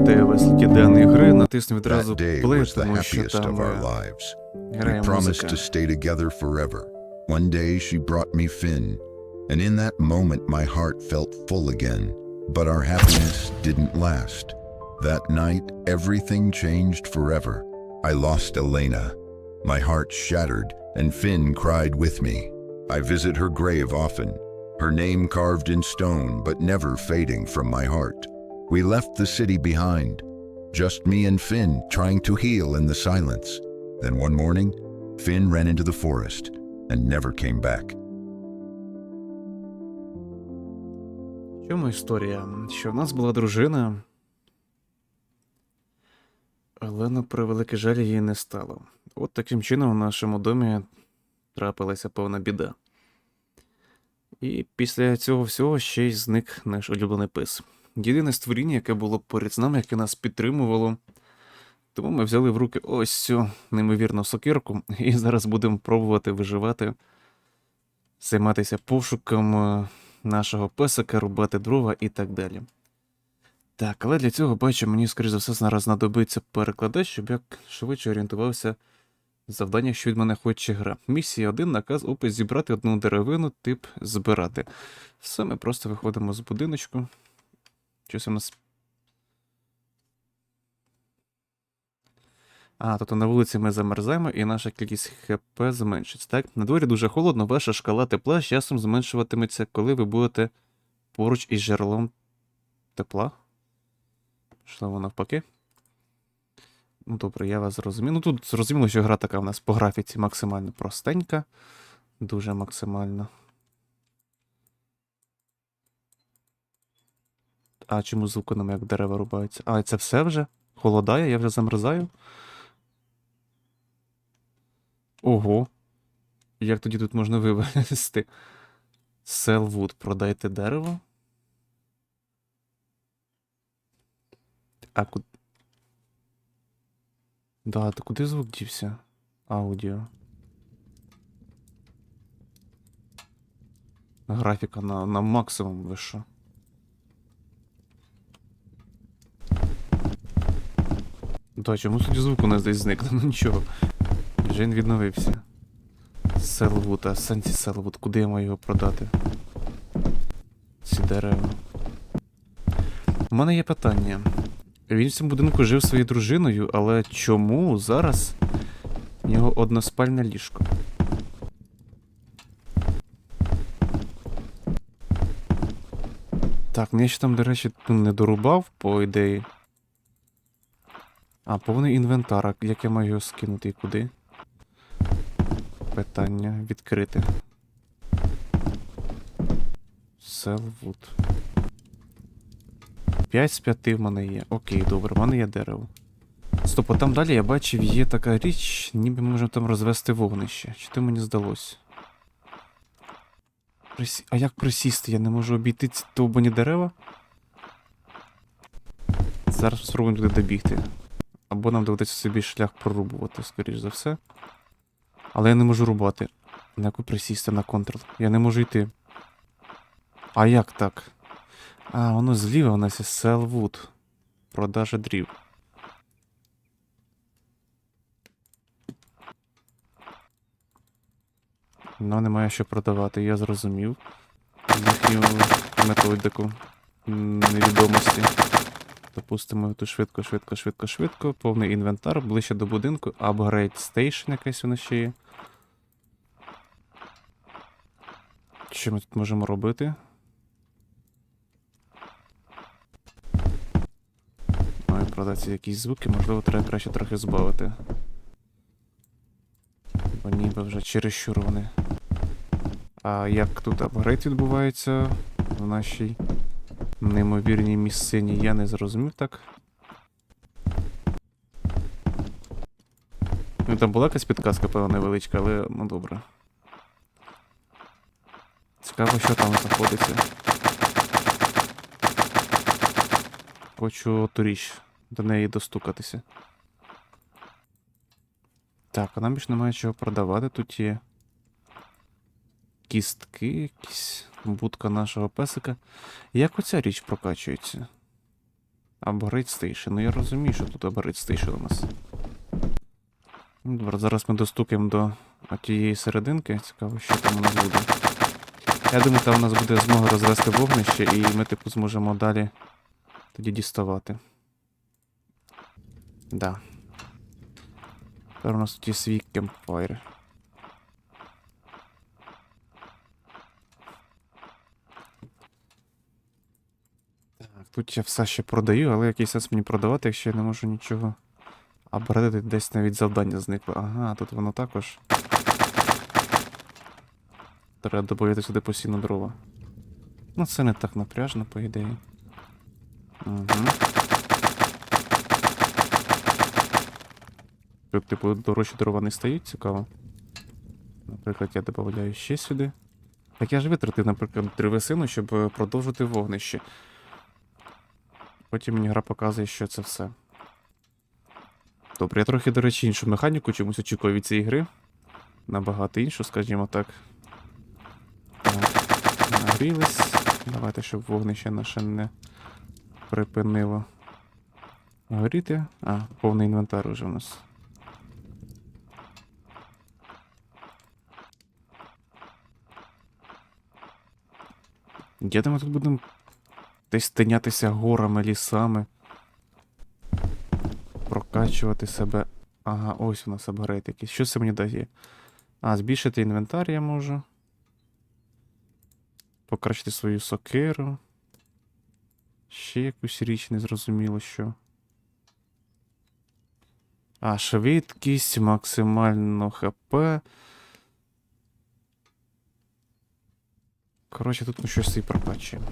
Вітаю вас, ліки даної гри. Натисну відразу That day play, was the тому що happiest of там our е, lives. We грає promised музика. to stay together forever. One day she brought me Finn, and in that moment my heart felt full again. But our happiness didn't last. That night, everything changed forever. I lost Elena. My heart shattered, and Finn cried with me. I visit her grave often, her name carved in stone but never fading from my heart. We left the city behind, just me and Finn trying to heal in the silence. Then one morning, Finn ran into the forest and never came back. Чому історія? Що в нас була дружина, але на превеликий жаль її не стало. От таким чином в нашому домі трапилася повна біда. І після цього всього ще й зник наш улюблений пес. Єдине створіння, яке було поряд з нами, яке нас підтримувало. Тому ми взяли в руки ось цю неймовірну сокирку, і зараз будемо пробувати виживати, займатися пошуком е, нашого песика, рубати дрова і так далі. Так, але для цього бачу, мені, скоріш за все, зараз знадобиться перекладач, щоб я швидше орієнтувався в що від мене хоче гра. Місія 1, наказ опис зібрати одну деревину, тип збирати. Все, ми просто виходимо з будиночку. Щось у нас. А, тобто на вулиці ми замерзаємо і наша кількість ХП зменшиться. Так, на дворі дуже холодно, ваша шкала тепла з часом зменшуватиметься, коли ви будете поруч із джерелом тепла. Можливо, навпаки. Ну, добре, я вас зрозумів. Ну тут зрозуміло, що гра така в нас по графіці максимально простенька. Дуже максимально. А чому звуку нам як дерева рубаються? А, це все вже? Холодає, я вже замерзаю. Ого. Як тоді тут можна вивести? Селвуд, продайте дерево. А куди. Да, то куди звук дівся? Аудіо. Графіка на, на максимум ви? Да, чому тоді звук у нас десь зник? Ну нічого. Вже він відновився. Селвуд, а сенсі Селвуд, куди я маю його продати? Ці дерева. У мене є питання. Він в цьому будинку жив своєю дружиною, але чому зараз в нього односпальне ліжко? Так, ну я ще там, до речі, ну, не дорубав, по ідеї. А, повний інвентар. Як я маю його скинути і куди? Питання відкрите. Селвуд. 5 з 5 в мене є. Окей, добре, в мене є дерево. Стоп, а там далі я бачив, є така річ, ніби ми можемо там розвести вогнище. Чи то мені здалось? Присі... А як присісти? Я не можу обійти ці довбані дерева? Зараз спробуємо туди добігти. Або нам доведеться собі шлях прорубувати, скоріш за все. Але я не можу рубати. На яку присісти на контрол. Я не можу йти. А як так? А, воно зліва у нас є Селвуд. Продажа дрів. Ну, немає що продавати, я зрозумів. Їхню методику невідомості. Допустимо, тут швидко, швидко, швидко, швидко. Повний інвентар, ближче до будинку. Upgrade Station якась вона ще є. Що ми тут можемо робити? Маю продати якісь звуки, можливо, треба краще трохи збавити. Бо ніби вже чересчур вони. А як тут апгрейд відбувається в нашій неймовірній місцині, я не зрозумів так. Ну там була якась підказка, певно, невеличка, але ну добре. Цікаво, що там знаходиться. Хочу ту річ до неї достукатися. Так, а нам більше немає чого продавати. Тут є кістки, якісь будка нашого песика. Як оця річ прокачується? Upgrade Station. Ну я розумію, що тут Upgrade Station у нас. Добре, зараз ми достукаємо до тієї серединки. Цікаво, що там у нас буде. Я думаю, там у нас буде змога розвести вогнище, і ми, типу, зможемо далі тоді діставати. Да. Тепер у нас тут є свій кемпфайр. Тут я все ще продаю, але який сенс мені продавати, якщо я не можу нічого. А бредити десь навіть завдання зникло. Ага, тут воно також. Треба додати сюди постійно дрова. Ну, це не так напряжно, по ідеї. Угу. Тут, типу, дорожчі дрова не стають, цікаво. Наприклад, я додаю ще сюди. Так я ж витратив, наприклад, древесину, щоб е, продовжити вогнище. Потім мені гра показує, що це все. Добре, я трохи, до речі, іншу механіку чомусь очікую від цієї гри. Набагато іншу, скажімо так. Нагрілись. Давайте, щоб вогнище наше не припинило горіти. А, повний інвентар уже у нас. Де ми тут будемо десь тинятися горами, лісами. Прокачувати себе. Ага, ось у нас апгрейд якийсь. Що це мені дає? А, збільшити інвентар я можу. Покращити свою сокиру. Ще якусь річ незрозуміло що. А, швидкість, максимально ХП. Коротше, тут ми щось і прокачуємо.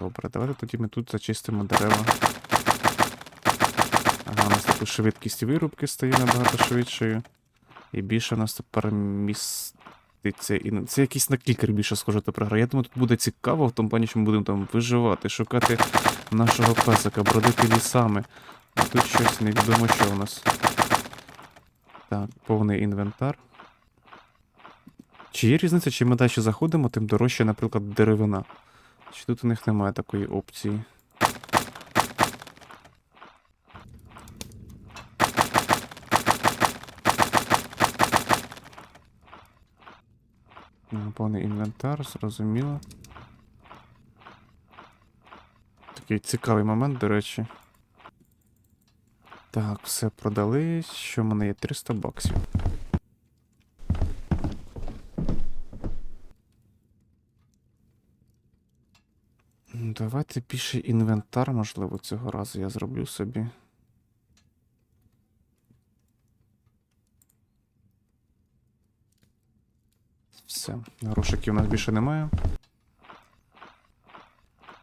Добре, давайте тоді ми тут зачистимо дерева. Ага, у нас таку швидкість вирубки стає набагато швидшою. І більше у нас тепер міститься. Це якийсь на клікер більше схоже тепер гра. Я думаю, тут буде цікаво в тому плані, що ми будемо там виживати, шукати нашого песика, бродити лісами. А тут щось невідомо, що у нас. Так, повний інвентар. Чи є різниця, чим ми далі заходимо, тим дорожче, наприклад, деревина. Чи тут у них немає такої опції? Ну, Повний інвентар, зрозуміло. Такий цікавий момент, до речі. Так, все продали. Що в мене є 300 баксів. Давайте більше інвентар, можливо, цього разу я зроблю собі. Все, грошиків у нас більше немає.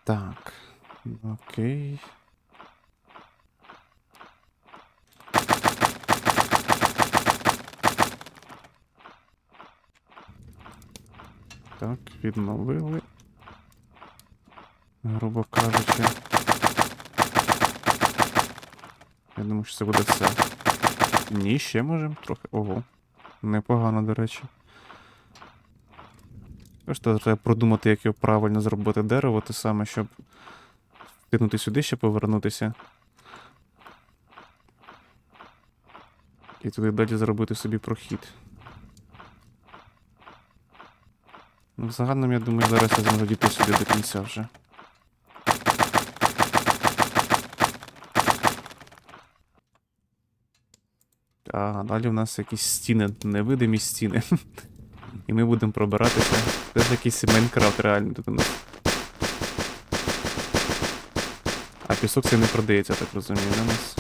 Так. Окей. Так, відновили. Грубо кажучи. Я думаю, що це буде все. Ні, ще можемо трохи. Ого. Непогано, до речі. Просто треба продумати, як його правильно зробити дерево, те саме, щоб втикнути сюди ще повернутися. І туди далі зробити собі прохід. Ну, в я думаю, зараз я зможу дійти сюди до кінця вже. А далі в нас якісь стіни, невидимі стіни. І ми будемо пробиратися. Це ж якийсь Майнкрафт реально тут у нас. А пісок це не продається, так розумію, на нас.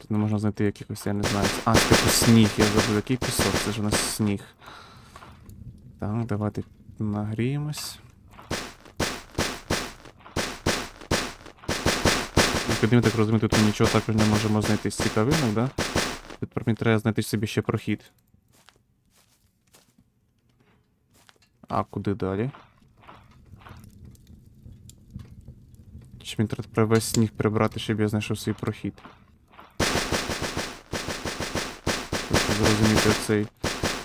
Тут не можна знайти якихось, я не знаю. А, це типу сніг, я забув, який пісок, це ж у нас сніг. Так, давайте нагріємось. Я так розумію, тут ми нічого також не можемо знайти з цікавинок, да? Тепер мені треба знайти собі ще прохід. А куди далі? Чи мені треба весь сніг прибрати, щоб я знайшов свій прохід? Хочу зрозуміти цей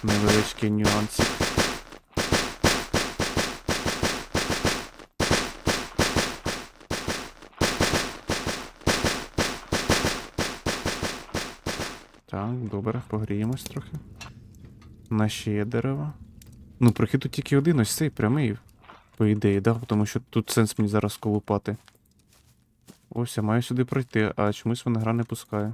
невеличкий нюансик. Так, добре, погріємось трохи. Ще є дерева. Ну, прохід тут тільки один, ось цей прямий, по ідеї, да? Тому що тут сенс мені зараз колупати. Ось, я маю сюди пройти, а чомусь вона гра не пускає.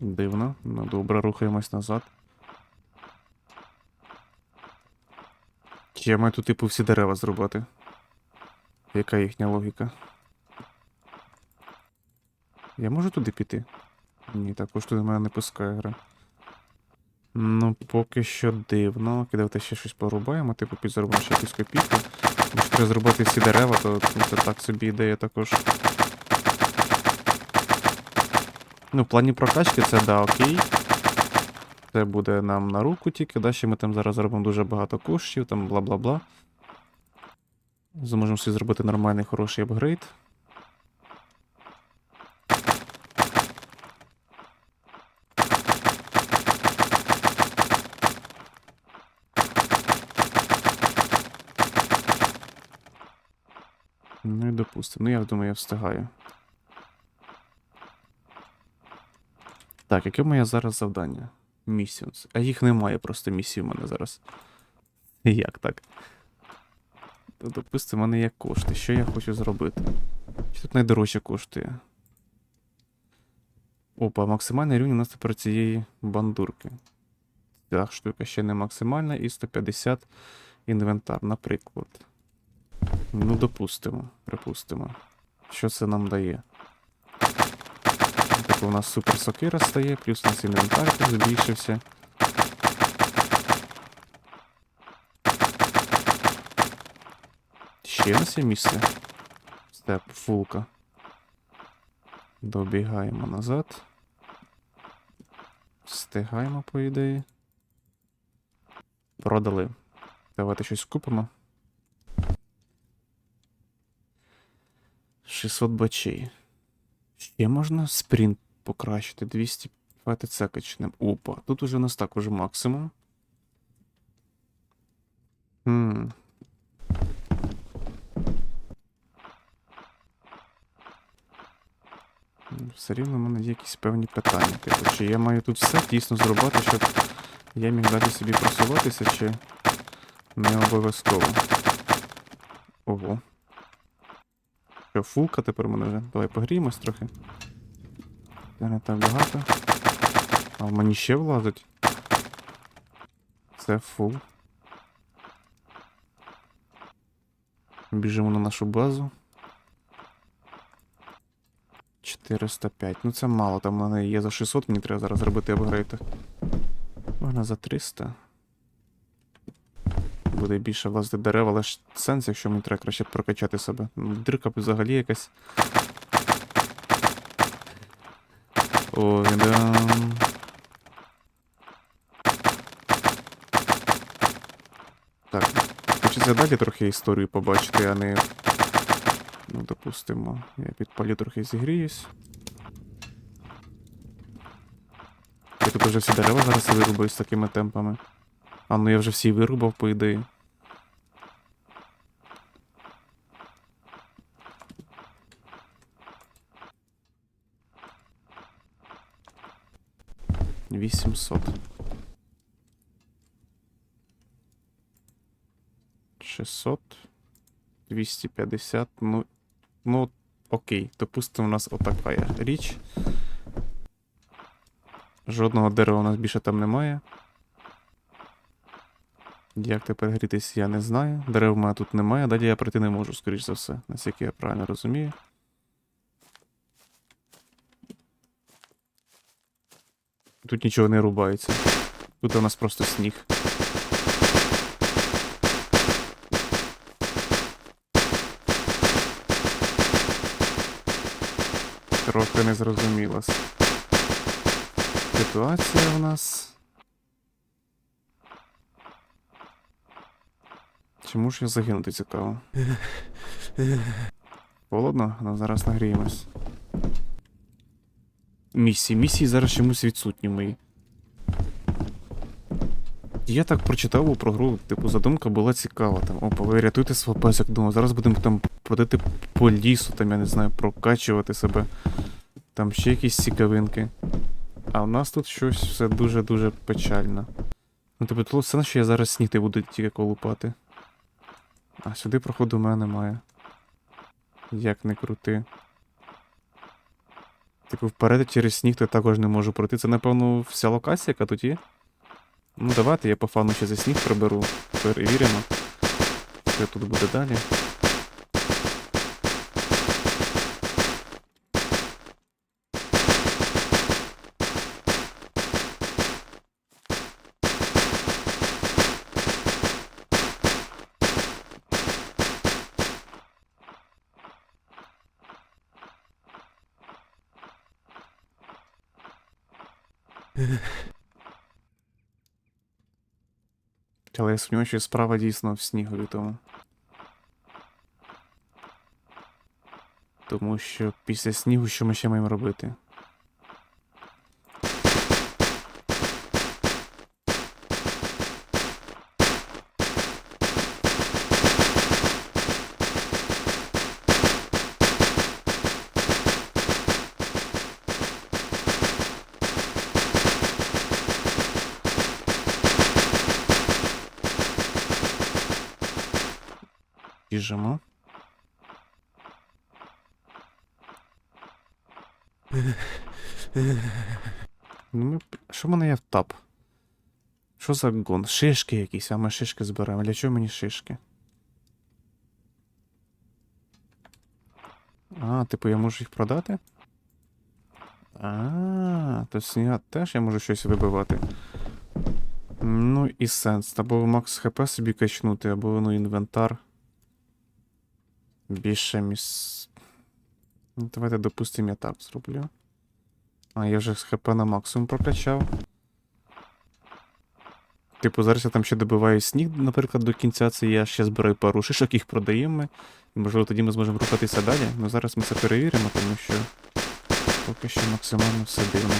Дивно. Ну добре, рухаємось назад. Чи я маю тут, типу, всі дерева зрубати? Яка їхня логіка? Я можу туди піти? Ні, також туди мене не пускає гра. Ну, поки що дивно. Давайте ще щось порубаємо, типу підзаробимо ще якусь копійку. Якщо треба зробити всі дерева, то це так собі ідея також. Ну, в плані прокачки це да, окей. Це буде нам на руку тільки, да, ще ми там зараз зробимо дуже багато коштів, там бла-бла-бла. Зможемо собі зробити нормальний хороший апгрейд. Ну. Ну, я думаю, я встигаю. Так, яке моє зараз завдання? Місіонс. А їх немає просто місій у мене зараз. Як так? Допустимо, в мене є кошти. Що я хочу зробити? Що тут найдорожче коштує? Опа, максимальний рівень у нас тепер цієї бандурки. Ця штука ще не максимальна і 150 інвентар, наприклад. Ну, допустимо, припустимо. Що це нам дає? Так, у нас супер сокира стає, плюс у нас інвентар збільшився. Ще нас є місце. Степ, фулка. Добігаємо назад. Встигаємо, по ідеї. Продали. Давайте щось купимо. 600 бачей. Ще можна спринт покращити. 200 ФТЦ. Опа, тут уже у нас так уже максимум. Хм. М, Все рівно в мене є якісь певні питання. Типу, чи я маю тут все дійсно зробити, щоб я міг далі собі просуватися, чи не обов'язково. Ого. Що, фулка тепер мене вже. Давай погріємось трохи. Це не так багато. А в мені ще влазить. Це фул. Біжимо на нашу базу. 405. Ну це мало, там в мене є за 600, мені треба зараз зробити апгрейд. Можна за 300. Буде більше влазити дерев, але ж сенс, якщо мені треба краще прокачати себе. Ну, Дирка взагалі якась. Ой, да. Так, хочеться далі трохи історію побачити, а не. Ну, допустимо, я підпалю трохи зігріюсь. Я тут вже всі дерева зараз вирубаю з такими темпами. А ну я вже всі вирубав, по ідеї. Вісімсот. Шестьсот. Двісті п'ятдесят. Ну. Ну, окей. Допустимо, у нас отака річ. Жодного дерева у нас більше там немає. Як тепер грітись, я не знаю. Дерев у мене тут немає, далі я пройти не можу, скоріш за все, наскільки я правильно розумію. Тут нічого не рубається. Тут у нас просто сніг. Трохи незрозуміла ситуація у нас. Чи можу я загинути цікаво? Холодно, але зараз нагріємось. Місії. Місії зараз чомусь відсутні мої. Я так прочитав про гру, типу, задумка була цікава. Там, опа, ви рятуйте свого песик. Думаю, зараз будемо там ходити по лісу, там, я не знаю, прокачувати себе. Там ще якісь цікавинки. А в нас тут щось все дуже-дуже печально. Ну, тобто, все, що я зараз сніти буду тільки колупати. А сюди проходу в мене немає. Як не крути. Типу, вперед через сніг я також не можу пройти. Це, напевно, вся локація, яка тут є. Ну, давайте я по фану ще за сніг приберу. Перевіримо. Що тут буде далі. Але я сумніваюся, що справа дійсно в снігу лютому. Тому що після снігу що ми ще маємо робити? Біжимо. Ну. Що в мене є в тап? Що за гон? Шишки якісь, а ми шишки збираємо. Для чого мені шишки? А, типу, я можу їх продати? А, то сніга теж я можу щось вибивати. Ну і сенс. Або Макс ХП собі качнути, або ну інвентар. Більше міс. Ну, давайте, допустимо, я так зроблю. А, я вже з ХП на максимум прокачав. Типу, зараз я там ще добиваю сніг, наприклад, до кінця це я ще збираю пару шишок, їх продаємо. І можливо тоді ми зможемо рухатися далі. Ну зараз ми це перевіримо, тому що поки що максимально все дивно.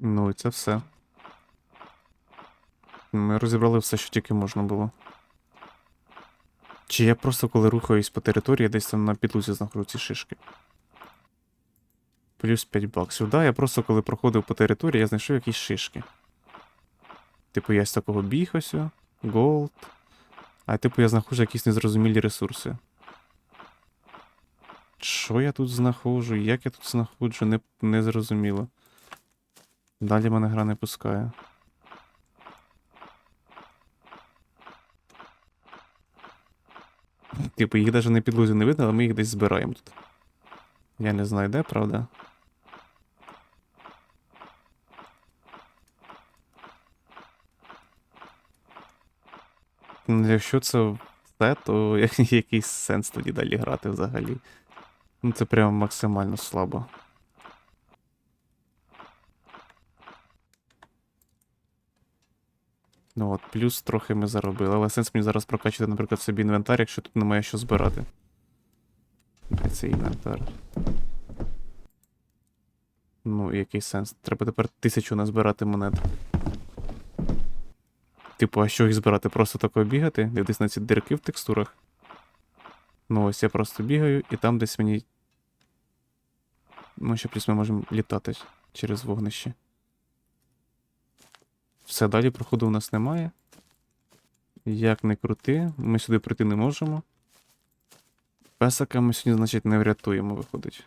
Ну і це все. Ми розібрали все, що тільки можна було. Чи я просто коли рухаюсь по території, десь там на підлузі знаходжу ці шишки. Плюс 5 баксів. Да, я просто коли проходив по території, я знайшов якісь шишки. Типу, я з такого біг голд. А типу я знаходжу якісь незрозумілі ресурси. Що я тут знаходжу? Як я тут знаходжу, не, не зрозуміло. Далі мене гра не пускає. Типу, їх навіть на підлозі не видно, але ми їх десь збираємо тут. Я не знаю де, правда. Якщо це все, то якийсь сенс тоді далі грати взагалі. Ну це прямо максимально слабо. Ну от, плюс трохи ми заробили. Але сенс мені зараз прокачати, наприклад, собі інвентар, якщо тут немає що збирати. Цей інвентар? Ну, який сенс? Треба тепер тисячу назбирати монет. Типу, а що їх збирати? Просто тако бігати? Дивитись на ці дірки в текстурах. Ну, ось я просто бігаю, і там десь мені. Ну, ще плюс ми можемо літати через вогнище. Все, далі проходу у нас немає. Як не крути, ми сюди прийти не можемо. Песика ми сьогодні, значить, не врятуємо, виходить.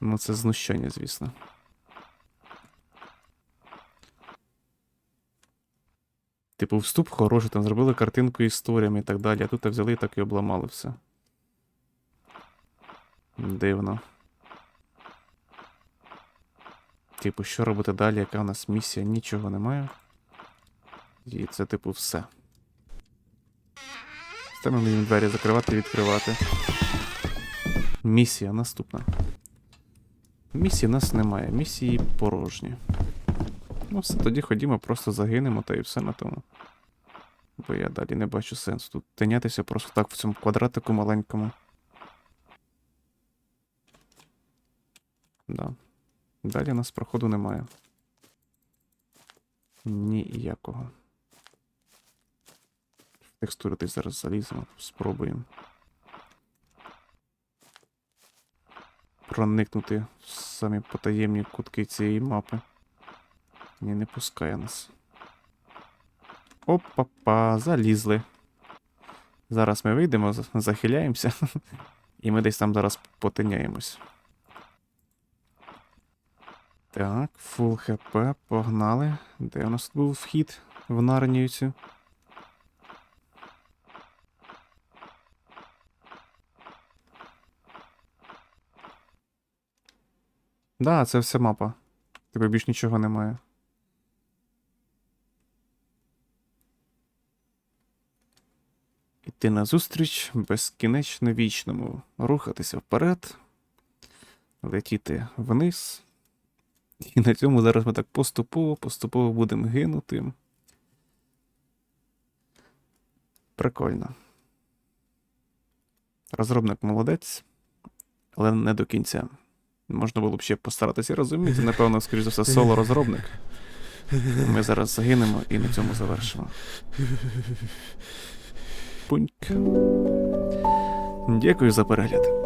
Ну, це знущання, звісно. Типу, вступ хороший, там зробили картинку історіями і так далі, а тут взяли і так і обламали все. Дивно. Типу, що робити далі, яка у нас місія? Нічого немає. І це, типу, все. Ставимо їм двері закривати і відкривати. Місія наступна. Місії в нас немає, місії порожні. Ну, все, тоді ходімо, просто загинемо та і все на тому. Бо я далі не бачу сенсу тут тинятися просто так в цьому квадратику маленькому. Да. Далі у нас проходу немає. Ніякого. В текстури десь зараз заліземо, спробуємо. Проникнути в самі потаємні кутки цієї мапи. Ні, не пускає нас. Опа-па, залізли. Зараз ми вийдемо, захиляємося. І ми десь там зараз потиняємось. Так, фул хп, погнали. Де у нас був вхід в Нарнію цю? Да, це вся мапа. Тебе більш нічого немає. Іти назустріч безкінечно вічному. Рухатися вперед, летіти вниз. І на цьому зараз ми так поступово, поступово будемо гинути. Прикольно. Розробник молодець, але не до кінця. Можна було б ще постаратися розуміти. Напевно, скоріш за все, соло розробник. Ми зараз загинемо і на цьому завершимо. Пуньк. Дякую за перегляд.